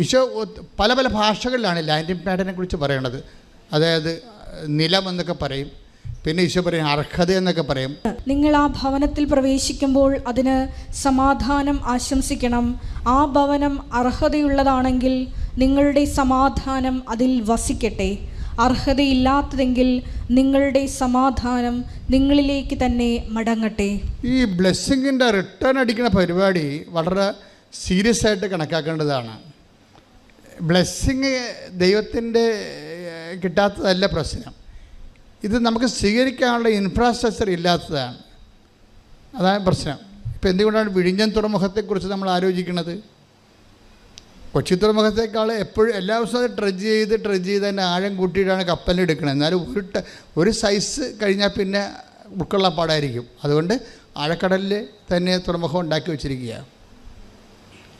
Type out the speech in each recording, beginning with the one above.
ഈശോ പല പല ഭാഷകളിലാണ് ലാൻഡിംഗ് പാഡിനെ കുറിച്ച് പറയണത്. അതായത് നിലം എന്നൊക്കെ പറയും. പിന്നെ ഈശോ പറയും അർഹത എന്നൊക്കെ പറയും. നിങ്ങൾ ആ ഭവനത്തിൽ പ്രവേശിക്കുമ്പോൾ അതിന് സമാധാനം ആശംസിക്കണം. ആ ഭവനം അർഹതയുള്ളതാണെങ്കിൽ നിങ്ങളുടെ സമാധാനം അതിൽ വസിക്കട്ടെ. അർഹതയില്ലാത്തതെങ്കിൽ നിങ്ങളുടെ സമാധാനം നിങ്ങളിലേക്ക് തന്നെ മടങ്ങട്ടെ. ഈ ബ്ലെസ്സിങ്ങിന്റെ റിട്ടേൺ അടിക്കുന്ന പരിപാടി വളരെ സീരിയസ് ആയിട്ട് കണക്കാക്കേണ്ടതാണ്. ബ്ലെസ്സിങ് ദൈവത്തിന്റെ കിട്ടാത്തതല്ല പ്രശ്നം. ഇത് നമുക്ക് സ്വീകരിക്കാനുള്ള ഇൻഫ്രാസ്ട്രക്ചർ ഇല്ലാത്തതാണ്. അതാണ് പ്രശ്നം. ഇപ്പോൾ എന്തുകൊണ്ടാണ് വിഴിഞ്ഞൻ തുറമുഖത്തെക്കുറിച്ച് നമ്മൾ ആലോചിക്കുന്നത്? കൊച്ചി തുറമുഖത്തേക്കാൾ എപ്പോഴും എല്ലാ ദിവസവും ട്രജ് ചെയ്ത് ട്രജ് ചെയ്ത് തന്നെ ആഴം കൂട്ടിയിട്ടാണ് കപ്പലിനെടുക്കുന്നത് എന്നാലും ഒരു ഒരു സൈസ് കഴിഞ്ഞാൽ പിന്നെ ഉൾക്കൊള്ളാൻ പാടായിരിക്കും. അതുകൊണ്ട് ആഴക്കടലിൽ തന്നെ തുറമുഖം ഉണ്ടാക്കി വെച്ചിരിക്കുകയാണ്.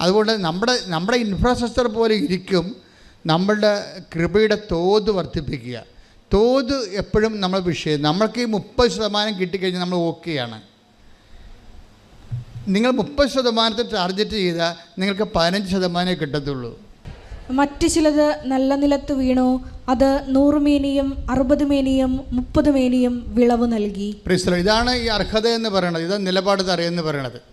അതുകൊണ്ട് നമ്മുടെ നമ്മുടെ ഇൻഫ്രാസ്ട്രക്ചർ പോലെ ഇരിക്കും നമ്മളുടെ കൃപയുടെ തോത് വർദ്ധിപ്പിക്കുക. തോത് എപ്പോഴും നമ്മൾ വിഷയം നമ്മൾക്ക് ഈ മുപ്പത് ശതമാനം കിട്ടിക്കഴിഞ്ഞാൽ നമ്മൾ ഓക്കെയാണ് നിങ്ങൾ മുപ്പത് ശതമാനത്തിൽ ടാർഗറ്റ് ചെയ്താൽ നിങ്ങൾക്ക് പതിനഞ്ച് ശതമാനമേ കിട്ടത്തുള്ളൂ. മറ്റു ചിലത് നല്ല നിലത്ത് വീണു അത് നൂറ് മേനിയും അറുപത് മേനിയും മുപ്പത് മേനിയും വിളവ് നൽകി. ഇതാണ് ഈ അർഹത എന്ന് പറയുന്നത്. ഇത് നിലപാട് തറയെന്ന് പറയുന്നത്.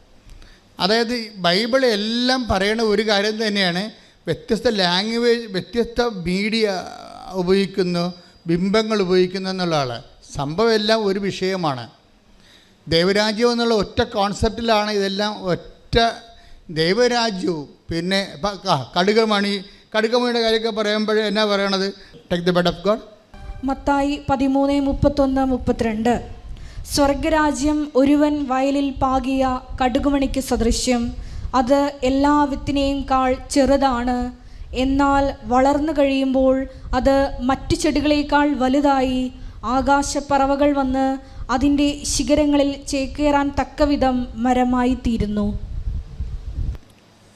അതായത് ബൈബിൾ എല്ലാം പറയുന്ന ഒരു കാര്യം തന്നെയാണ് വ്യത്യസ്ത ലാംഗ്വേജ് വ്യത്യസ്ത മീഡിയ ഉപയോഗിക്കുന്നു ബിംബങ്ങൾ ഉപയോഗിക്കുന്നു എന്നുള്ളതാണ് സംഭവം എല്ലാം ഒരു വിഷയമാണ്. ദൈവരാജ്യം എന്നുള്ള ഒറ്റ കോൺസെപ്റ്റിലാണ് ഇതെല്ലാം ഒറ്റ ദൈവരാജ്യവും. പിന്നെ കടുകമണി കടുകമണിയുടെ കാര്യമൊക്കെ പറയുമ്പോൾ എന്നാ പറയണത്? Take the bed of God Mathai പതിമൂന്ന് മുപ്പത്തൊന്ന് മുപ്പത്തിരണ്ട്. സ്വർഗരാജ്യം ഒരുവൻ വയലിൽ പാകിയ കടുകുമണിക്ക് സദൃശ്യം. അത് എല്ലാ വിത്തിനെയും കാൾ ചെറുതാണ്. എന്നാൽ വളർന്നു കഴിയുമ്പോൾ അത് മറ്റു ചെടികളേക്കാൾ വലുതായി. ആകാശപ്പറവകൾ വന്ന് അതിന്റെ ശിഖരങ്ങളിൽ ചേക്കേറാൻ തക്കവിധം മരമായി തീരുന്നു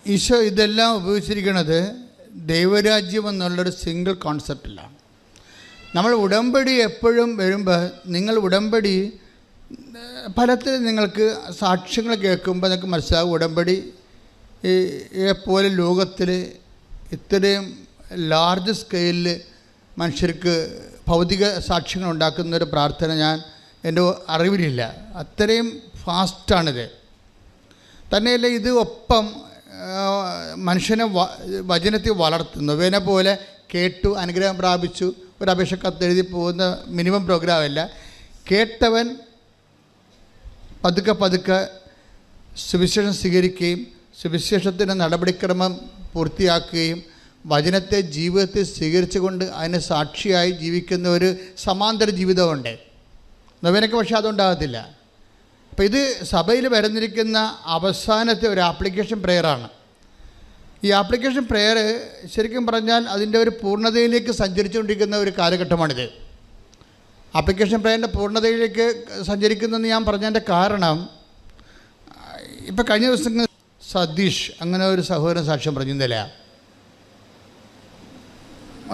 ഈശോ ഇതെല്ലാം ഉപയോഗിച്ചിരിക്കുന്നത് ദൈവരാജ്യം എന്നുള്ളൊരു സിംഗിൾ കോൺസെപ്റ്റിലാണ് നമ്മൾ ഉടമ്പടി എപ്പോഴും വരുമ്പോൾ നിങ്ങൾ ഉടമ്പടി ഫലത്തിൽ നിങ്ങൾക്ക് സാക്ഷ്യങ്ങൾ കേൾക്കുമ്പോൾ നിങ്ങൾക്ക് മനസ്സിലാവും ഉടമ്പടി പോലെ ലോകത്തിൽ ഇത്രയും ലാർജ് സ്കെയിലിൽ മനുഷ്യർക്ക് ഭൗതിക സാക്ഷ്യങ്ങൾ ഉണ്ടാക്കുന്ന ഒരു പ്രാർത്ഥന ഞാൻ എന്റെ അറിവിലില്ല. അത്രയും ഫാസ്റ്റാണിത് തന്നെയല്ല ഇത് ഒപ്പം മനുഷ്യനെ വ വചനത്തിൽ വളർത്തുന്നു. വേനെ പോലെ കേട്ടു അനുഗ്രഹം പ്രാപിച്ചു ഒരു അപേക്ഷ കത്തെഴുതി പോകുന്ന മിനിമം പ്രോഗ്രാമല്ല കേട്ടവൻ പതുക്കെ പതുക്കെ സുവിശേഷം സ്വീകരിക്കുകയും സുവിശേഷത്തിന്റെ നടപടിക്രമം പൂർത്തിയാക്കുകയും വചനത്തെ ജീവിതത്തിൽ സ്വീകരിച്ചുകൊണ്ട് അതിന് സാക്ഷിയായി ജീവിക്കുന്ന ഒരു സമാന്തര ജീവിതമുണ്ട്. നവീനക്ക് പക്ഷേ അതുണ്ടാകത്തില്ല. അപ്പോൾ ഇത് സഭയിൽ വരുന്നിരിക്കുന്ന അവസാനത്തെ ഒരു ആപ്ലിക്കേഷൻ പ്രെയറാണ്. ഈ ആപ്ലിക്കേഷൻ പ്രെയർ ശരിക്കും പറഞ്ഞാൽ അതിന്റെ ഒരു പൂർണതയിലേക്ക് സഞ്ചരിച്ചുകൊണ്ടിരിക്കുന്ന ഒരു കാലഘട്ടമാണിത്. ആപ്ലിക്കേഷൻ പ്ലാനിന്റെ പൂർണതയിലേക്ക് സഞ്ചരിക്കുന്നതെന്ന് ഞാൻ പറഞ്ഞതിന്റെ കാരണം ഇപ്പം കഴിഞ്ഞ ദിവസം സതീഷ് അങ്ങനെ ഒരു സഹോദരൻ സാക്ഷ്യം പറഞ്ഞില്ല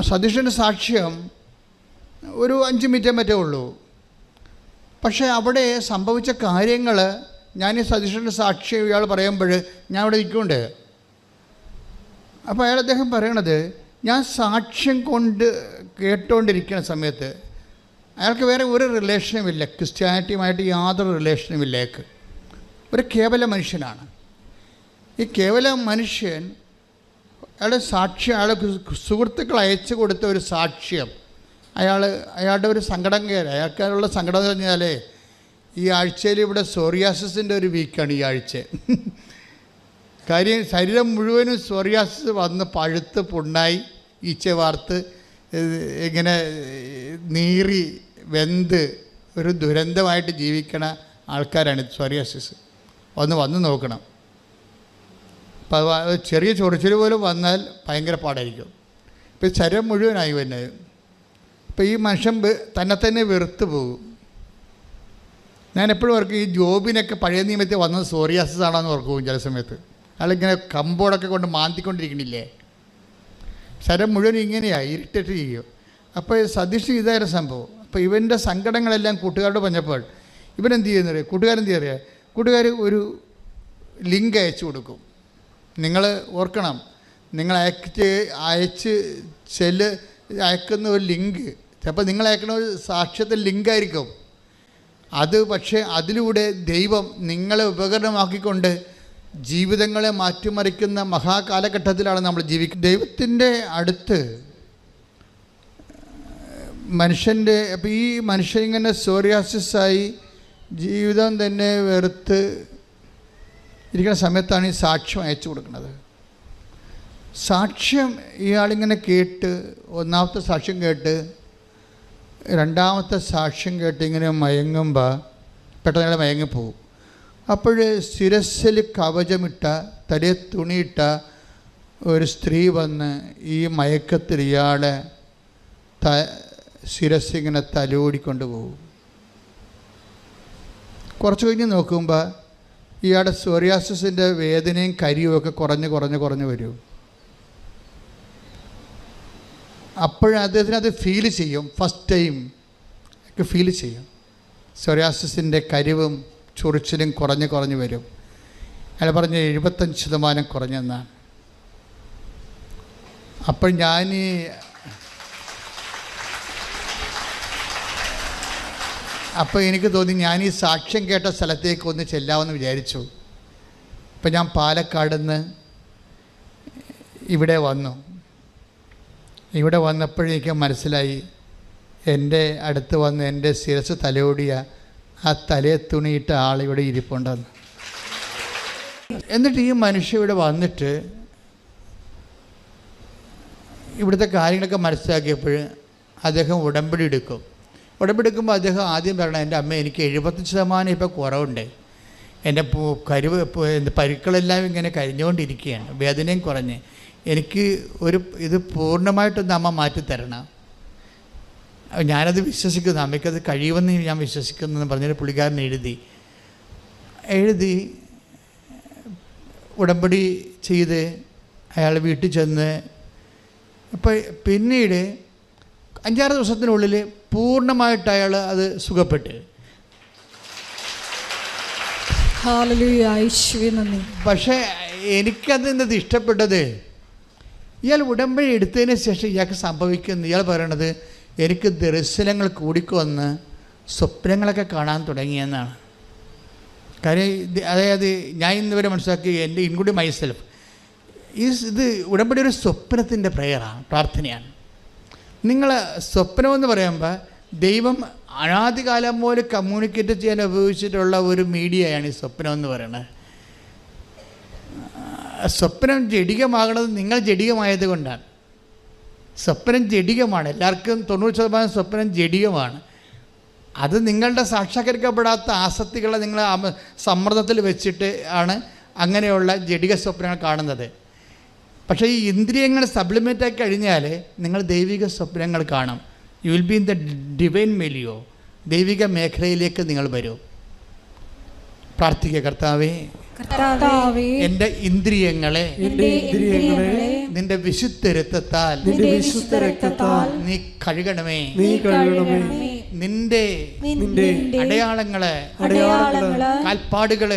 സതീഷിന്റെ സാക്ഷ്യം ഒരു അഞ്ച് മിനിറ്റേ മറ്റേ ഉള്ളൂ. പക്ഷേ അവിടെ സംഭവിച്ച കാര്യങ്ങൾ ഞാൻ ഈ സതീഷിന്റെ സാക്ഷ്യം ഇയാൾ പറയുമ്പോൾ ഞാൻ അവിടെ നിൽക്കുന്നുണ്ട്. അപ്പോൾ അയാൾ അദ്ദേഹം പറയണത് ഞാൻ സാക്ഷ്യം കൊണ്ട് കേട്ടുകൊണ്ടിരിക്കുന്ന സമയത്ത് അയാൾക്ക് വേറെ ഒരു റിലേഷനുമില്ല ക്രിസ്ത്യാനിറ്റിയുമായിട്ട് യാതൊരു റിലേഷനും അയാൾക്ക്. ഒരു കേവല മനുഷ്യനാണ്. ഈ കേവല മനുഷ്യൻ അയാളുടെ സാക്ഷ്യം അയാൾ സുഹൃത്തുക്കൾ അയച്ചു കൊടുത്ത ഒരു സാക്ഷ്യം അയാൾ അയാളുടെ ഒരു സങ്കടം കയറി അയാൾക്കുള്ള സങ്കടം എന്ന് പറഞ്ഞാൽ ഈ ആഴ്ചയിൽ ഇവിടെ സോറിയാസിന്റെ ഒരു വീക്കാണ് ഈ ആഴ്ച. കാര്യം ശരീരം മുഴുവനും സോറിയാസിസ് വന്ന് പഴുത്ത് പുണ്ണായി ഈച്ച വാർത്ത് ഇങ്ങനെ നീറി വെന്ത് ഒരു ദുരന്തമായിട്ട് ജീവിക്കണ ആൾക്കാരാണ്. സോറിയാസിസ് ഒന്ന് വന്ന് നോക്കണം. അപ്പോൾ ചെറിയ ചൊറിച്ചിൽ പോലും വന്നാൽ ഭയങ്കര പാടായിരിക്കും. ഇപ്പോൾ ശരീരം മുഴുവനായി തന്നെ അപ്പോൾ ഈ മനുഷ്യൻ തന്നെ തന്നെ വെറുത്ത് പോകും. ഞാൻ എപ്പോഴും ഓർക്കും ഈ ജോബിനൊക്കെ പഴയ നിയമത്തിൽ വന്നത് സോറിയാസിസ് ആണെന്ന് ഓർക്കും ചില സമയത്ത്. അയാളിങ്ങനെ കമ്പോടൊക്കെ കൊണ്ട് മാന്തിക്കൊണ്ടിരിക്കണില്ലേ ശരം മുഴുവൻ ഇങ്ങനെയായി ഇറിറ്റേറ്റ് ചെയ്യും അപ്പോൾ സതീഷ് ഇതായിരുന്നു സംഭവം. അപ്പോൾ ഇവന്റെ സങ്കടങ്ങളെല്ലാം കൂട്ടുകാരോട് പറഞ്ഞപ്പോൾ ഇവനെന്ത് ചെയ്യുന്നറിയാം കൂട്ടുകാരെന്ത് ചെയ്യുക കൂട്ടുകാർ ഒരു ലിങ്ക് അയച്ചു കൊടുക്കും. നിങ്ങൾ ഓർക്കണം നിങ്ങൾ അയച്ച് അയച്ച് ചെല്ല് അയക്കുന്ന ഒരു ലിങ്ക്. ചിലപ്പോൾ നിങ്ങൾ അയക്കുന്ന ഒരു സാക്ഷ്യത്തിൽ ലിങ്കായിരിക്കും അത് പക്ഷേ അതിലൂടെ ദൈവം നിങ്ങളെ ഉപകരണമാക്കിക്കൊണ്ട് ജീവിതങ്ങളെ മാറ്റിമറിക്കുന്ന മഹാകാലഘട്ടത്തിലാണ് നമ്മൾ ജീവിക്കുന്നത്. ദൈവത്തിന്റെ അടുത്ത് മനുഷ്യന്റെ അപ്പോൾ ഈ മനുഷ്യൻ ഇങ്ങനെ സോറിയാസിസായി ജീവിതം തന്നെ വെറുത്ത് ഇരിക്കുന്ന സമയത്താണ് ഈ സാക്ഷ്യം അയച്ചു കൊടുക്കുന്നത്. സാക്ഷ്യം ഇയാളിങ്ങനെ കേട്ട് ഒന്നാമത്തെ സാക്ഷ്യം കേട്ട് രണ്ടാമത്തെ സാക്ഷ്യം കേട്ട് ഇങ്ങനെ മയങ്ങുമ്പോൾ പെട്ടെന്ന് അയാൾ മയങ്ങിപ്പോവും. അപ്പോൾ ശിരസ്സിൽ കവചമിട്ട തലയെ തുണിയിട്ട ഒരു സ്ത്രീ വന്ന് ഈ മയക്കത്തിൽ ഇയാളെ ത ശിരസ്സിങ്ങനെ തലോടിക്കൊണ്ട് പോകും. കുറച്ച് കഴിഞ്ഞ് നോക്കുമ്പോൾ ഇയാളുടെ സോറിയാസിന്റെ വേദനയും കരിയും ഒക്കെ കുറഞ്ഞ് കുറഞ്ഞ് കുറഞ്ഞ് വരും. അപ്പോഴും അദ്ദേഹത്തിന് അത് ഫീൽ ചെയ്യും. ഫസ്റ്റ് ടൈം ഒക്കെ ഫീൽ ചെയ്യും. സൊറിയാസിന്റെ കരിവും ചൊറിച്ചിലും കുറഞ്ഞ് കുറഞ്ഞ് വരും. അയാൾ പറഞ്ഞ് എഴുപത്തഞ്ച് ശതമാനം കുറഞ്ഞെന്നാണ്. അപ്പോൾ ഞാൻ അപ്പോൾ എനിക്ക് തോന്നി ഞാൻ ഈ സാക്ഷ്യം കേട്ട സ്ഥലത്തേക്ക് ഒന്ന് ചെല്ലാമെന്ന് വിചാരിച്ചു. അപ്പം ഞാൻ പാലക്കാട് നിന്ന് ഇവിടെ വന്നു. ഇവിടെ വന്നപ്പോഴേക്ക് മനസ്സിലായി എന്റെ അടുത്ത് വന്ന് എന്റെ ശിരസ് തലയോടിയ ആ തലയെ തുണിയിട്ട ആളിവിടെ ഇരിപ്പുണ്ടെന്ന്. എന്നിട്ട് ഈ മനുഷ്യ ഇവിടെ വന്നിട്ട് ഇവിടുത്തെ കാര്യങ്ങളൊക്കെ മനസ്സിലാക്കിയപ്പോൾ അദ്ദേഹം ഉടമ്പടി എടുക്കും. ഉടമ്പടി എടുക്കുമ്പോൾ അദ്ദേഹം ആദ്യം പറയണം എന്റെ അമ്മ എനിക്ക് എഴുപത്തഞ്ച് ശതമാനം ഇപ്പോൾ കുറവുണ്ട്. എന്റെ കരുവ് പരുക്കളെല്ലാം ഇങ്ങനെ കരിഞ്ഞുകൊണ്ടിരിക്കുകയാണ്. വേദനയും കുറഞ്ഞ്. എനിക്ക് ഒരു ഇത് പൂർണമായിട്ടൊന്ന് അമ്മ മാറ്റിത്തരണം ഞാനത് വിശ്വസിക്കുന്നു. അമ്മയ്ക്കത് കഴിയുമെന്ന് ഞാൻ വിശ്വസിക്കുന്നു എന്ന് പറഞ്ഞിട്ട് പുള്ളിക്കാരൻ എഴുതി. എഴുതി ഉടമ്പടി ചെയ്ത് അയാൾ വീട്ടിൽ ചെന്ന് അപ്പോൾ പിന്നീട് അഞ്ചാറ് ദിവസത്തിനുള്ളിൽ പൂർണമായിട്ട് അയാൾ അത് സുഖപ്പെട്ട്. പക്ഷേ എനിക്കത് ഇന്നത് ഇഷ്ടപ്പെട്ടത് ഇയാൾ ഉടമ്പടി എടുത്തതിന് ശേഷം ഇയാൾക്ക് സംഭവിക്കുന്നു ഇയാൾ പറയണത് എനിക്ക് ദർശനങ്ങൾ കൂടിക്കൊന്ന് സ്വപ്നങ്ങളൊക്കെ കാണാൻ തുടങ്ങിയെന്നാണ്. കാര്യം ഇത് അതായത് ഞാൻ ഇന്നുവരെ മനസ്സിലാക്കി എന്റെ ഇൻക്ലൂഡ് മൈസെൽഫ് ഈ ഇത് ഉടമ്പടി ഒരു സ്വപ്നത്തിന്റെ പ്രേയറാണ് പ്രാർത്ഥനയാണ്. നിങ്ങൾ സ്വപ്നമെന്ന് പറയുമ്പോൾ ദൈവം അനാദികാലം പോലെ കമ്മ്യൂണിക്കേറ്റ് ചെയ്യാൻ ഉപയോഗിച്ചിട്ടുള്ള ഒരു മീഡിയയാണ് ഈ സ്വപ്നം എന്ന് പറയുന്നത് സ്വപ്നം ജഡികമാകണത് നിങ്ങൾ ജഡികമായത് കൊണ്ടാണ്. സ്വപ്നം ജഡികമാണ് എല്ലാവർക്കും തൊണ്ണൂറ് ശതമാനം സ്വപ്നം ജഡികമാണ് അത് നിങ്ങളുടെ സാക്ഷാത്കരിക്കപ്പെടാത്ത ആസക്തികളെ നിങ്ങൾ സമ്മർദ്ദത്തിൽ വെച്ചിട്ട് ആണ് അങ്ങനെയുള്ള ജഡിക സ്വപ്നങ്ങൾ കാണുന്നത്. പക്ഷേ ഈ ഇന്ദ്രിയങ്ങൾ സപ്ലിമെന്റ് ആക്കി കഴിഞ്ഞാൽ നിങ്ങൾ ദൈവിക സ്വപ്നങ്ങൾ കാണും. You will be in the divine milieu ദൈവിക മേഖലയിലേക്ക് നിങ്ങൾ വരൂ. പ്രാർത്ഥിക്കുക കർത്താവേ. കർത്താവേ എന്റെ ഇന്ദ്രിയങ്ങളെ എന്റെ ഇന്ദ്രിയങ്ങളെ നിന്റെ വിശുദ്ധ രക്തത്താൽ നീ കഴുകണമേ. നീ കഴുകണമേ. നിന്റെ നിന്റെ അടയാളങ്ങൾ അടയാളങ്ങൾ കാൽപ്പാടുകൾ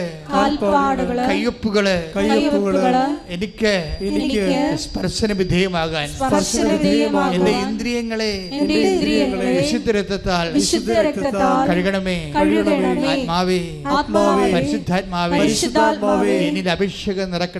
കയ്യൊപ്പുകൾ കയ്യൊപ്പുകൾ എനിക്ക് എനിക്ക് സ്പർശന വിധേയമാകാൻ എന്റെ ഇന്ദ്രിയങ്ങളെ എന്റെ ഇന്ദ്രിയങ്ങളെ വിശുദ്ധ രക്തത്താൽ കഴുകണമേ. കഴുകണമേ. ആത്മാവേ. ആത്മാവേ. പരിശുദ്ധാത്മാവേ. പരിശുദ്ധാത്മാവേ. എന്നിൽ അഭിഷേകം നിറക്കണം